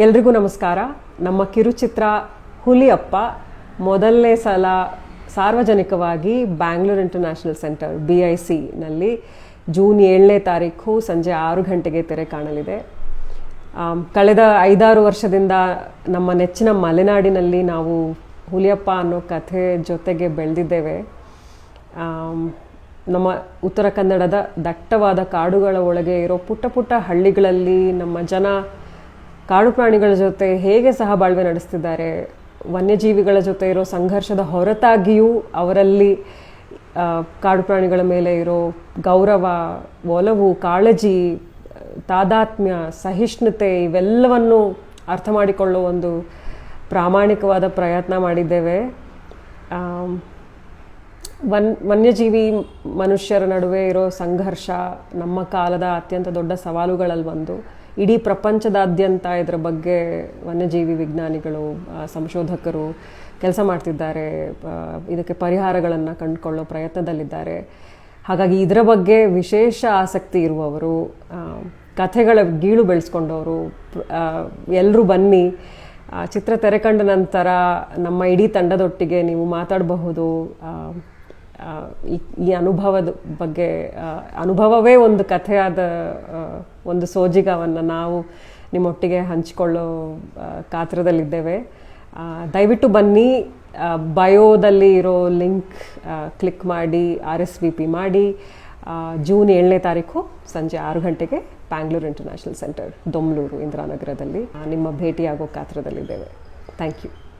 ಎಲ್ರಿಗೂ ನಮಸ್ಕಾರ. ನಮ್ಮ ಕಿರುಚಿತ್ರ ಹುಲಿಯಪ್ಪ ಮೊದಲನೇ ಸಲ ಸಾರ್ವಜನಿಕವಾಗಿ Bangalore international centre B I ಸಿನಲ್ಲಿ June ಏಳನೇ ತಾರೀಕು ಸಂಜೆ ಆರು ಗಂಟೆಗೆ ತೆರೆ ಕಾಣಲಿದೆ. ಕಳೆದ ಐದಾರು ವರ್ಷದಿಂದ ನಮ್ಮ ನೆಚ್ಚಿನ ಮಲೆನಾಡಿನಲ್ಲಿ ನಾವು ಹುಲಿಯಪ್ಪ ಅನ್ನೋ ಕಥೆ ಜೊತೆಗೆ ಬೆಳೆದಿದ್ದೇವೆ. ನಮ್ಮ ಉತ್ತರ ಕನ್ನಡದ ದಟ್ಟವಾದ ಕಾಡುಗಳ ಒಳಗೆ ಇರೋ ಪುಟ್ಟ ಪುಟ್ಟ ಹಳ್ಳಿಗಳಲ್ಲಿ ನಮ್ಮ ಜನ ಕಾಡು ಪ್ರಾಣಿಗಳ ಜೊತೆ ಹೇಗೆ ಸಹಬಾಳ್ವೆ ನಡೆಸ್ತಿದ್ದಾರೆ, ವನ್ಯಜೀವಿಗಳ ಜೊತೆ ಇರೋ ಸಂಘರ್ಷದ ಹೊರತಾಗಿಯೂ ಅವರಲ್ಲಿ ಕಾಡು ಪ್ರಾಣಿಗಳ ಮೇಲೆ ಇರೋ ಗೌರವ, ಒಲವು, ಕಾಳಜಿ, ತಾದಾತ್ಮ್ಯ, ಸಹಿಷ್ಣುತೆ ಇವೆಲ್ಲವನ್ನು ಅರ್ಥ ಮಾಡಿಕೊಳ್ಳೋ ಒಂದು ಪ್ರಾಮಾಣಿಕವಾದ ಪ್ರಯತ್ನ ಮಾಡಿದ್ದೇವೆ. ವನ್, ವನ್ಯಜೀವಿ ಮನುಷ್ಯರ ನಡುವೆ ಇರೋ ಸಂಘರ್ಷ ನಮ್ಮ ಕಾಲದ ಅತ್ಯಂತ ದೊಡ್ಡ ಸವಾಲುಗಳಲ್ಲಿ ಒಂದು. ಇಡೀ ಪ್ರಪಂಚದಾದ್ಯಂತ ಇದರ ಬಗ್ಗೆ ವನ್ಯಜೀವಿ ವಿಜ್ಞಾನಿಗಳು ಸಂಶೋಧಕರು ಕೆಲಸ ಮಾಡ್ತಿದ್ದಾರೆ. ಇದಕ್ಕೆ ಪರಿಹಾರಗಳನ್ನು ಕಂಡುಕೊಳ್ಳೋ ಪ್ರಯತ್ನದಲ್ಲಿದ್ದಾರೆ. ಹಾಗಾಗಿ ಇದರ ಬಗ್ಗೆ ವಿಶೇಷ ಆಸಕ್ತಿ ಇರುವವರು ಕಥೆಗಳ ಗೀಳು ಬೆಳೆಸ್ಕೊಂಡವರು ಎಲ್ಲರೂ ಬನ್ನಿ. ಚಿತ್ರ ತೆರೆ ಕಂಡ ನಂತರ ನಮ್ಮ ಇಡೀ ತಂಡದೊಟ್ಟಿಗೆ ನೀವು ಮಾತಾಡಬಹುದು. ಈ- ಅನುಭವದ ಬಗ್ಗೆ ಅನುಭವವೇ ಒಂದು ಕಥೆಯಾದ ಒಂದು ಸೋಜಿಗವನ್ನು ನಾವು ನಿಮ್ಮೊಟ್ಟಿಗೆ ಹಂಚಿಕೊಳ್ಳೋ ಕಾತ್ರದಲ್ಲಿದ್ದೇವೆ. ದಯವಿಟ್ಟು ಬನ್ನಿ ಬಯೋದಲ್ಲಿ ಇರೋ ಲಿಂಕ್ ಕ್ಲಿಕ್ ಮಾಡಿ, ಆರ್ ಎಸ್ ವಿ ಪಿ ಮಾಡಿ. ಜೂನ್ ಏಳನೇ ತಾರೀಕು ಸಂಜೆ ಆರು ಗಂಟೆಗೆ ಬ್ಯಾಂಗ್ಳೂರ್ ಇಂಟರ್ನ್ಯಾಷನಲ್ ಸೆಂಟರ್, ದೊಮ್ಲೂರು, ಇಂದಿರಾನಗರದಲ್ಲಿ ನಿಮ್ಮ ಭೇಟಿಯಾಗೋ ಕಾತ್ರದಲ್ಲಿದ್ದೇವೆ. Thank you.